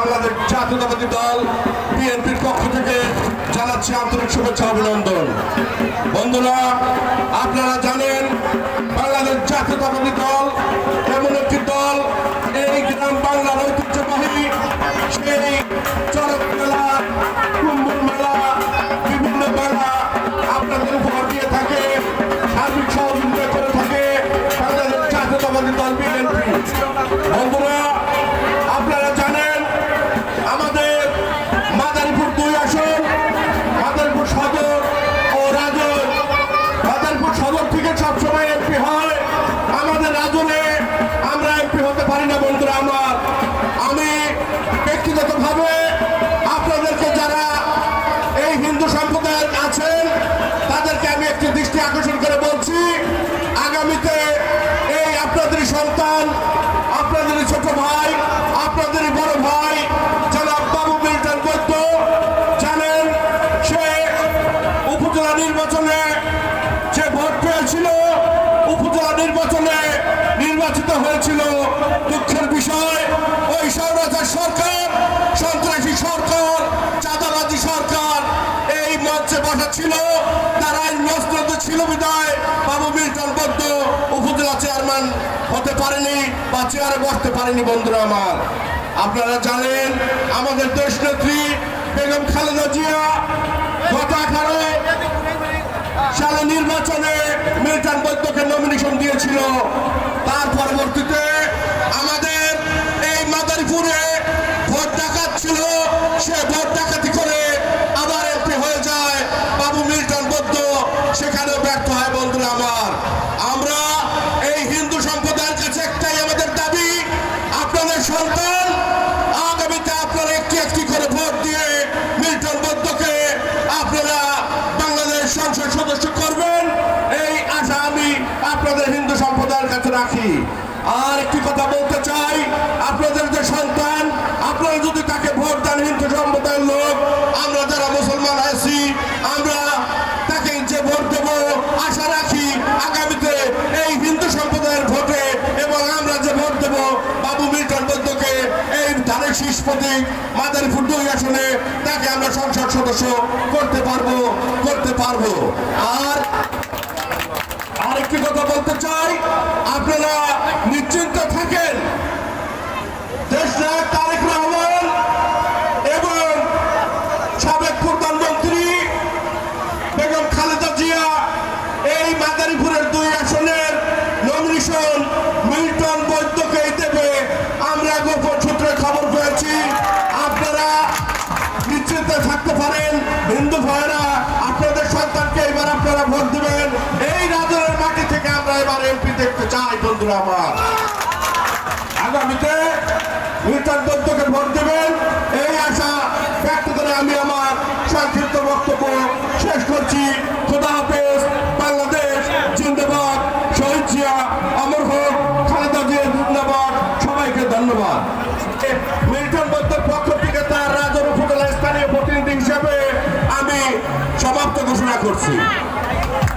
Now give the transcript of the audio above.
বাংলাদেশ জাতীয়তাবাদী দল বিএনপির পক্ষ থেকে জানাচ্ছি আন্তরিক শুভেচ্ছা অভিনন্দন। বন্ধুরা, আপনারা জানেন বাংলাদেশ জাতীয়তাবাদী দল এমন একটি দল, এই গ্রাম বাংলার ঐতিহ্যবাহী, সেই চরক মেলা কুম্ভ মেলা বিভিন্ন মেলা আপনাদের উপহার দিয়ে থাকে সার্বিক সহযোগিতা করে থাকে বাংলাদেশ জাতীয়তাবাদী দল বিএনপি। ছিল। তারা নস্ত্রত ছিল বিদায়, বাবু মিল্টন বৈদ্য উপজেলা চেয়ারম্যান হতে পারেনি বা চেয়ারে বসতে পারেনি বন্ধুরা আমার। আপনারা জানেন, আমাদের দেশ নেত্রী বেগম খালেদা জিয়া সালে নির্বাচনে মিল্টন বৈদ্যকে নমিনেশন দিয়েছিল। তার পরবর্তীতে আমাদের এই মাদারীপুরে ভোট ডাকাত ছিল সে ভোট ডাকাতি করে আবার এমপি হয়ে যায় বাবু মিল্টন বৈদ্য সেখানেও ব্যর্থ হয় বন্ধুরা আমার আমরা এই হিন্দু সম্প্রদায়ের কাছে একটাই আমাদের দাবি আপনাদের সন্তান আগামীতে আপনারা একটি একটি করে ভোট দিয়ে মিল্টন বৈদ্যকে আপনারা বাংলাদেশ সংসদ সদস্য করবেন এই আশা আমি আপনাদের হিন্দু সম্প্রদায়ের কাছে রাখি। আর একটি কথা বলতে চাই, আপনাদের যে সন্তান, আপনারা যদি তাকে ভোট দেন হিন্দু সম্প্রদায়ের লোক, আমরা যারা মুসলমান আছি, আমরা তাকে যে ভোট দেব, আশা রাখি আগামীতে এই হিন্দু সম্প্রদায়ের ভোটে এবং আমরা যে ভোট দেব, বাবু মিল্টন বৈদ্যকে এই ধানের শীষ প্রতীক, মাদারীপুর দুই আসনে তাকে আমরা সংসদ সদস্য করতে পারব করতে পারব। আর আরেকটি কথা বলতে চাই। আপনারা নিশ্চিন্ত থাকেন। এবং সাবেক খালেদা জিয়া এই মাদারীপুরের দুই আসনের আমরা আপনারা থাকতে পারেন। হিন্দু ভাইরা আপনাদের সন্তানকে এবার আপনারা ভোট দিবেন। এবার এমপি দেখতে চাই, বন্ধুরা আমার। আগামীতে মিল্টন দত্তকে ভোট দেবেন। এই আশা ব্যক্ত করে আমি আমার সংক্ষিপ্ত বক্তব্য শেষ করছি। খোদা